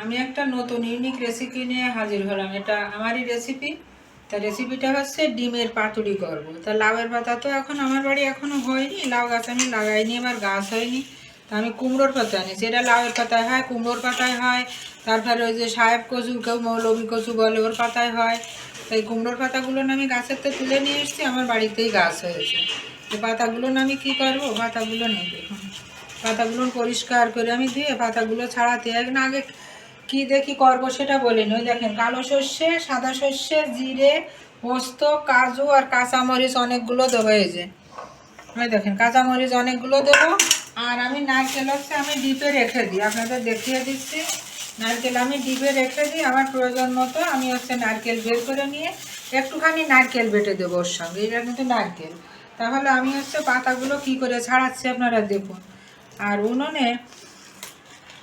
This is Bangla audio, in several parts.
আমি একটা নতুন ইউনিক রেসিপি নিয়ে হাজির হলাম। এটা আমারই রেসিপি তা রেসিপিটা হচ্ছে ডিমের পাতুরি করব। তা লাউয়ের পাতা তো এখন আমার বাড়ি এখনও হয়নি। লাউ গাছ আমি লাগাইনি আমার গাছ হয়নি। তা আমি কুমড়োর পাতা আনিছি এটা লাউয়ের পাতায় হয়, কুমড়োর পাতায় হয়। তারপরে ওই যে সাহেব কচু, কেউ মৌলবী কচু বলে, ওর পাতায় হয়। তাই কুমড়োর পাতাগুলো না আমি গাছের তো তুলে নিয়ে এসেছি। আমার বাড়িতেই গাছ হয়েছে। তো পাতাগুলো না আমি কী করব? পাতাগুলো নেই দেখুন। পাতাগুলো পরিষ্কার করে আমি দিয়ে পাতাগুলো ছাড়াতে একদিন আগে কি দেখি করব সেটা বলিনি। ওই দেখেন, কালো সর্ষে, সাদা সর্ষে, জিরে, পোস্ত, কাজু আর কাঁচামরিচ অনেকগুলো দেবো এই যে। ওই দেখেন, কাঁচামরিচ অনেকগুলো দেবো। আর আমি নারকেল হচ্ছে আমি ডিপে রেখে দিই। আপনাদের দেখিয়ে দিচ্ছি। নারকেল আমি ডিপে রেখে দিই। আমার প্রয়োজন মতো আমি হচ্ছে নারকেল বের করে নিয়ে একটুখানি নারকেল বেটে দেবো ওর সঙ্গে। এটা কিন্তু নারকেল। তাহলে আমি হচ্ছে পাতাগুলো কি করে ছাড়াচ্ছি আপনারা দেখুন। আর উনুনে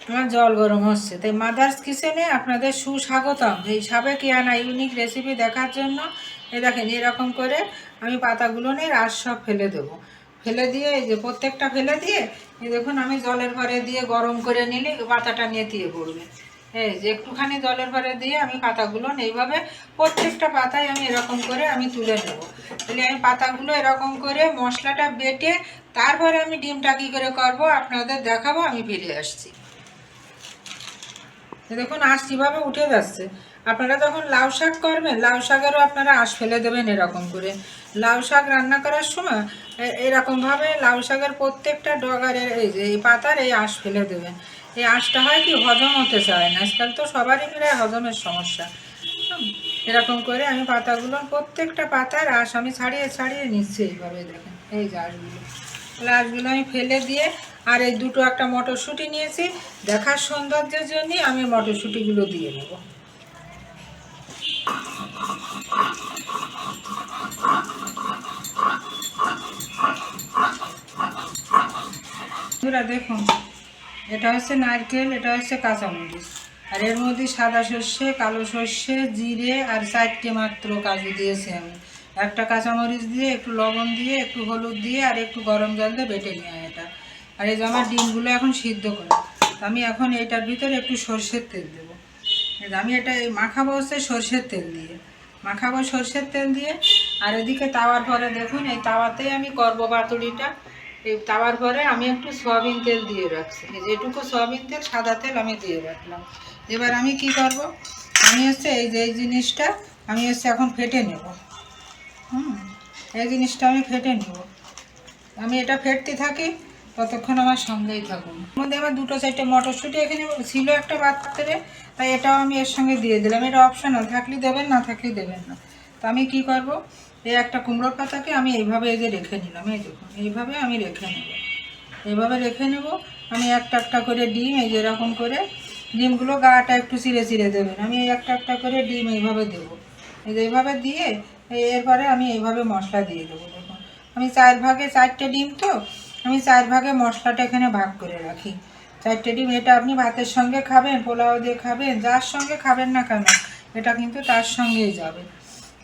আমার জল গরম হচ্ছে। তাই মাদার্স কিচেনে আপনাদের সুস্বাগতম। এই সাবেক ইয়ানা ইউনিক রেসিপি দেখার জন্য এই দেখেন, এরকম করে আমি পাতাগুলো নিয়ে রাস সব ফেলে দেবো। ফেলে দিয়ে এই যে প্রত্যেকটা ফেলে দিয়ে এই দেখুন, আমি জলের ঘরে দিয়ে গরম করে নিলে পাতাটা নেতিয়ে পড়বে। এই যে একটুখানি জলের ঘরে দিয়ে আমি পাতাগুলো এইভাবে প্রত্যেকটা পাতায় আমি এরকম করে আমি তুলে নেব। তাহলে আমি পাতাগুলো এরকম করে মশলাটা বেটে তারপরে আমি ডিমটা কী করে করব আপনাদের দেখাবো, আমি ফিরে আসছি। দেখুন আঁশ কীভাবে উঠে যাচ্ছে। আপনারা যখন লাউ শাক করবেন, লাউ শাকেরও আপনারা আঁশ ফেলে দেবেন এরকম করে। লাউ শাক রান্না করার সময় এরকমভাবে লাউ শাকের প্রত্যেকটা ডগারের এই যে, এই পাতার এই আঁশ ফেলে দেবেন। এই আঁশটা হয় কি, হজম হতে চায় না। আজকাল তো সবারই প্রায় হজমের সমস্যা। এরকম করে আমি পাতাগুলো, প্রত্যেকটা পাতার আঁশ আমি ছাড়িয়ে ছাড়িয়ে নিচ্ছি এইভাবে দেখেন। এই যে আঁশগুলো। তাহলে আঁশগুলো আমি ফেলে দিয়ে আর এই দুটো একটা মটরশুঁটি নিয়েছি। দেখার সৌন্দর্যের জন্যই আমি মটরশুঁটিগুলো দিয়ে নেব দেখুন, এটা হচ্ছে নারকেল, এটা হচ্ছে কাঁচামরিচ। আর এর মধ্যে সাদা সর্ষে, কালো সর্ষে, জিরে আর চারটে মাত্র কাজু দিয়েছি আমি। একটা কাঁচামরিচ দিয়ে, একটু লবণ দিয়ে, একটু হলুদ দিয়ে আর একটু গরম জল দিয়ে বেটে নিয়ে এটা। আর এই যে আমার ডিমগুলো এখন সিদ্ধ করে। আমি এখন এটার ভিতরে একটু সর্ষের তেল দেবো। আমি এটা এই মাখাবো হচ্ছে সর্ষের তেল দিয়ে। মাখাবো সর্ষের তেল দিয়ে, আর এদিকে তাওয়ার পরে দেখুন, এই তাওয়াতেই আমি করব পাতুড়িটা এই তাওয়ার পরে আমি একটু সয়াবিন তেল দিয়ে রাখছি। যেটুকু সয়াবিন তেল, সাদা তেল আমি দিয়ে রাখলাম। এবার আমি কি করব? আমি হচ্ছে এই যে, এই জিনিসটা আমি হচ্ছে এখন ফেটে নেব। হুম, এই জিনিসটা আমি ফেটে নেব। আমি এটা ফেটতে থাকি ততক্ষণ আমার সঙ্গেই থাকুন। মধ্যে আমার দুটো চারটে মটরশুঁটি এখানে ছিল একটা পাত্রে তাই এটাও আমি এর সঙ্গে দিয়ে দিলাম। এটা অপশনাল থাকলে দেবেন, না থাকলে দেবেন না। তো আমি কি করব? এই একটা কুমড়োর পাতাকে আমি এইভাবে এই যে রেখে নিলাম এই দেখুন, এইভাবে আমি রেখে নেব। এইভাবে রেখে নেব, আমি একটা একটা করে ডিম, এই যে এরকম করে, ডিমগুলো গাটা একটু চিড়ে চিড়ে দেবেন। আমি একটা একটা করে ডিম এইভাবে দেবো। এই যে এইভাবে দিয়ে, এরপরে আমি এইভাবে মশলা দিয়ে দেবো, দেখুন। আমি চার ভাগে চারটে ডিম তো আমি চার ভাগে মশলাটা এখানে ভাগ করে রাখি। চারটে ডিম এটা আপনি ভাতের সঙ্গে খাবেন, পোলাও দিয়ে খাবেন, যার সঙ্গে খাবেন না কেন, এটা কিন্তু তার সঙ্গেই যাবে।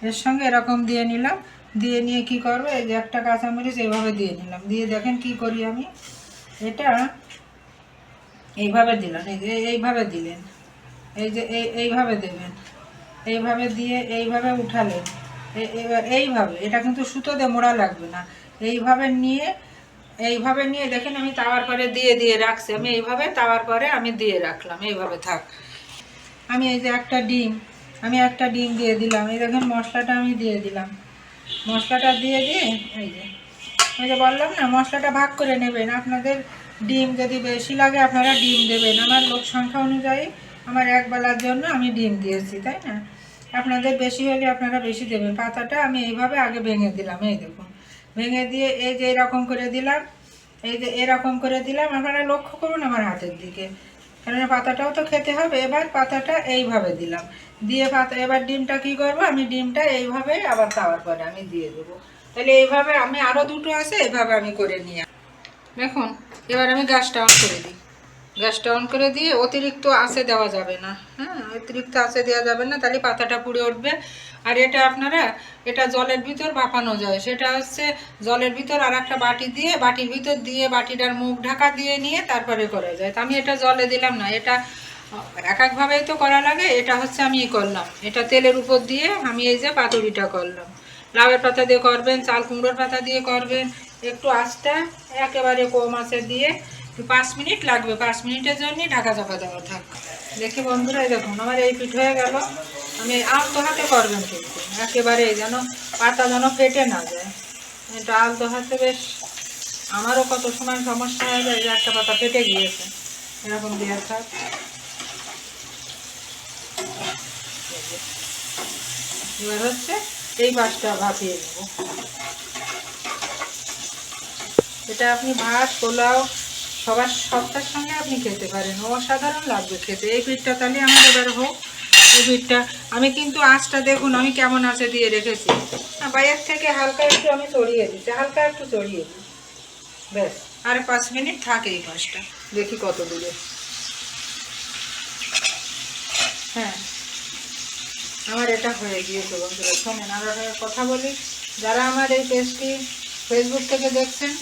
এর সঙ্গে এরকম দিয়ে নিলাম, দিয়ে নিয়ে কি করব, এই যে একটা কাঁচামরিচ এইভাবে দিয়ে নিলাম। দিয়ে দেখেন কি করি আমি, এটা এইভাবে দিলাম, এই যে এইভাবে দিলেন, এই যে এই এইভাবে দেবেন, এইভাবে দিয়ে এইভাবে উঠালেন এইভাবে এটা কিন্তু সুতোতে মোড়া লাগবে না। এইভাবে নিয়ে এইভাবে নিয়ে দেখেন আমি তাওয়ার পরে দিয়ে দিয়ে রাখছি। আমি এইভাবে তাওয়ার পরে আমি দিয়ে রাখলাম। এইভাবে থাক। আমি এই যে একটা ডিম, আমি একটা ডিম দিয়ে দিলাম। এই দেখেন মশলাটা আমি দিয়ে দিলাম। মশলাটা দিয়ে দিয়ে এই যে, ওই যে বললাম না, মশলাটা ভাগ করে নেবেন। আপনাদের ডিম যদি বেশি লাগে আপনারা ডিম দেবেন। আমার লোক সংখ্যা অনুযায়ী আমার এক বেলার জন্য আমি ডিম দিয়েছি, তাই না? আপনাদের বেশি হলে আপনারা বেশি দেবেন। পাতাটা আমি এইভাবে আগে ভেঙে দিলাম। এই দেখুন। ভেঙে দিয়ে এই যে এরকম করে দিলাম। এই যে এরকম করে দিলাম, আপনারা লক্ষ্য করুন আমার হাতের দিকে। কেননা পাতাটাও তো খেতে হবে, এবার পাতাটা এইভাবে দিলাম। দিয়ে পাতা এবার ডিমটা কি করব? আমি ডিমটা এইভাবে আবার তাওয়ার পরে আমি দিয়ে দেবো। তাহলে এইভাবে আমি আরও দুটো আছে, এভাবে আমি করে নিয়ে দেখুন, এবার আমি গাছটা অন করে দিই। গ্যাসটা অন করে দিয়ে অতিরিক্ত আঁচে দেওয়া যাবে না। হ্যাঁ অতিরিক্ত আঁচে দেওয়া যাবে না, তাহলে পাতাটা পুড়ে উঠবে। আর এটা আপনারা, এটা জলের ভিতর বাপানো যায়। সেটা হচ্ছে জলের ভিতর আর একটা বাটি দিয়ে, বাটির ভিতর দিয়ে বাটিটার মুখ ঢাকা দিয়ে নিয়ে তারপরে করা যায়। তো আমি এটা জলে দিলাম না, এটা এক একভাবেই তো করা লাগে, এটা হচ্ছে আমি করলাম। এটা তেলের উপর দিয়ে আমি এই যে পাতুরিটা করলাম। লাউয়ের পাতা দিয়ে করবেন, চাল কুমড়োর পাতা দিয়ে করবেন, একটু আঁচটা একেবারে কম আঁচে দিয়ে একটু পাঁচ মিনিট লাগবে, পাঁচ মিনিটের জন্যই ঢাকা চাপা দেওয়া থাক। দেখি বন্ধুরা দেখুন, আমার এই পিঠ হয়ে গেল। আমি আলতো হাতে করবেন কিন্তু, একেবারে যেন পাতা যেন ফেটে না যায়। এটা আলতো হাতে বেশ, আমারও কত সময় সমস্যা হয়ে যায় যে একটা পাতা ফেটে গিয়েছে। এরকম দেওয়া থাক। এবার হচ্ছে এই পাশটা ভাপিয়ে নেব। এটা আপনি ভাত, পোলাও সবার সবটার সঙ্গে আপনি খেতে পারেন। অসাধারণ লাগবে খেতে। এই পিঠটা তাহলে আমার এবার হোক। এই পিঠটা। আমি কিন্তু আঁচটা দেখুন, আমি কেমন আছে দিয়ে রেখেছি। বাইরের থেকে হালকা একটু আমি চড়িয়ে দিচ্ছি, হালকা একটু চড়িয়ে দিই ব্যাস, আর পাঁচ মিনিট থাকে এই পাশটা দেখি কত দূরে। হ্যাঁ। আমার এটা হয়ে গিয়েছে বন্ধুরা, শোনেন, আর কথা বলি। যারা আমার এই পেজটি ফেসবুক থেকে দেখছেন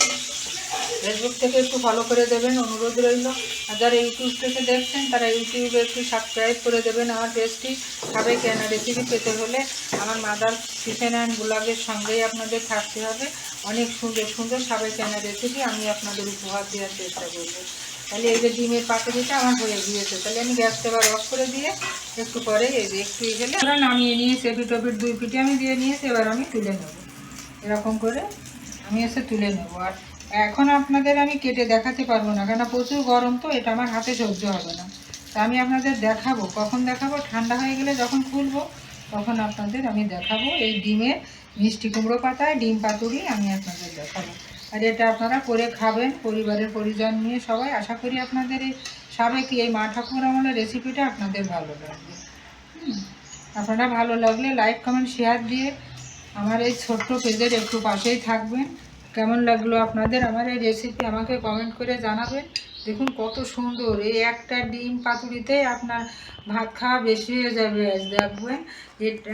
ফেসবুক থেকে একটু ফলো করে দেবেন, অনুরোধ রইল। আর যারা ইউটিউব থেকে দেখছেন, তারা ইউটিউবে একটু সাবস্ক্রাইব করে দেবেন আমার পেজটি সাবেক কেনা রেসিপি পেতে হলে আমার মাদার কিচেন অ্যান্ড ব্লগের সঙ্গেই আপনাদের থাকতে হবে। অনেক সুন্দর সুন্দর সাবেক কেনা রেসিপি আমি আপনাদের উপহার দেওয়ার চেষ্টা করব। তাহলে এই যে ডিমের পাতুরিটা আমার হয়ে গিয়েছে। তাহলে আমি গ্যাসটা এবার অফ করে দিয়ে একটু পরে এই যে একটু গেলে আমরা নামিয়ে নিয়েছি। এপিট ওপিট দুই পিঠে আমি দিয়ে নিয়েছি, এবার আমি তুলে নেব। এরকম করে আমি এসে তুলে নেব। আর এখন আপনাদের আমি কেটে দেখাতে পারব না কেন প্রচুর গরম তো, এটা আমার হাতে সহ্য হবে না। তা আমি আপনাদের দেখাবো, কখন দেখাবো? ঠান্ডা হয়ে গেলে যখন খুলবো, তখন আপনাদের আমি দেখাবো এই ডিমে মিষ্টি কুমড়ো পাতায়, ডিম পাতুরি আমি আপনাদের দেখাবো। আর এটা আপনারা করে খাবেন, পরিবারের পরিজন নিয়ে সবাই। আশা করি আপনাদের এই সাবেক, এই মা ঠাকুর আমলের রেসিপিটা আপনাদের ভালো লাগবে। আপনারা ভালো লাগলে লাইক, কমেন্ট, শেয়ার দিয়ে আমার এই ছোট্ট পেজের একটু পাশেই থাকবেন। কেমন লাগল আপনাদের? আমার এই রেসিপি আমাকে কমেন্ট করে জানাবেন। দেখুন কত সুন্দর। এই একটা ডিম পাতুরিতে আপনার ভাত খাওয়া বেশি হয়ে যাবে দেখবেন।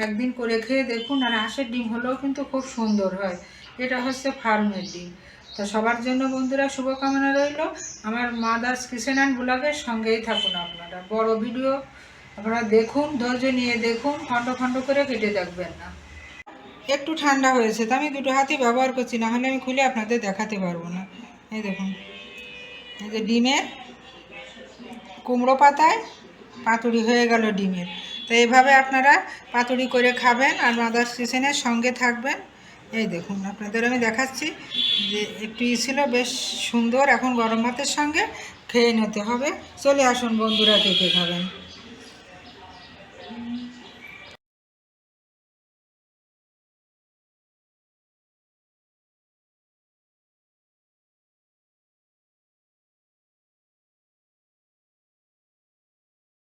একদিন করে খেয়ে দেখুন। আর হাঁসের ডিম হলেও কিন্তু খুব সুন্দর হয়। এটা হচ্ছে ফার্মের ডিম। তো সবার জন্য বন্ধুরা শুভকামনা রইল। আমার মাদার্স কিচেন অ্যান্ড ব্লগের সঙ্গেই থাকুন আপনারা। বড় ভিডিও আপনারা দেখুন, ধৈর্য নিয়ে দেখুন। খণ্ড খণ্ড করে কেটে দেখবেন না। একটু ঠান্ডা হয়েছে, তো আমি দুটো হাতই ব্যবহার করছি, না হলে আমি খুলে আপনাদের দেখাতে পারব না। এই দেখুন, এই যে ডিমের কুমড়ো পাতায় পাতুরি হয়ে গেল ডিমের। তো এইভাবে আপনারা পাতুরি করে খাবেন আর মাদার্স কিচেনের সঙ্গে থাকবেন। এই দেখুন, আপনাদের আমি দেখাচ্ছি যে একটু ছিল বেশ সুন্দর, এখন গরম ভাতের সঙ্গে খেয়ে নিতে হবে। চলে আসুন বন্ধুরা কে খাবেন।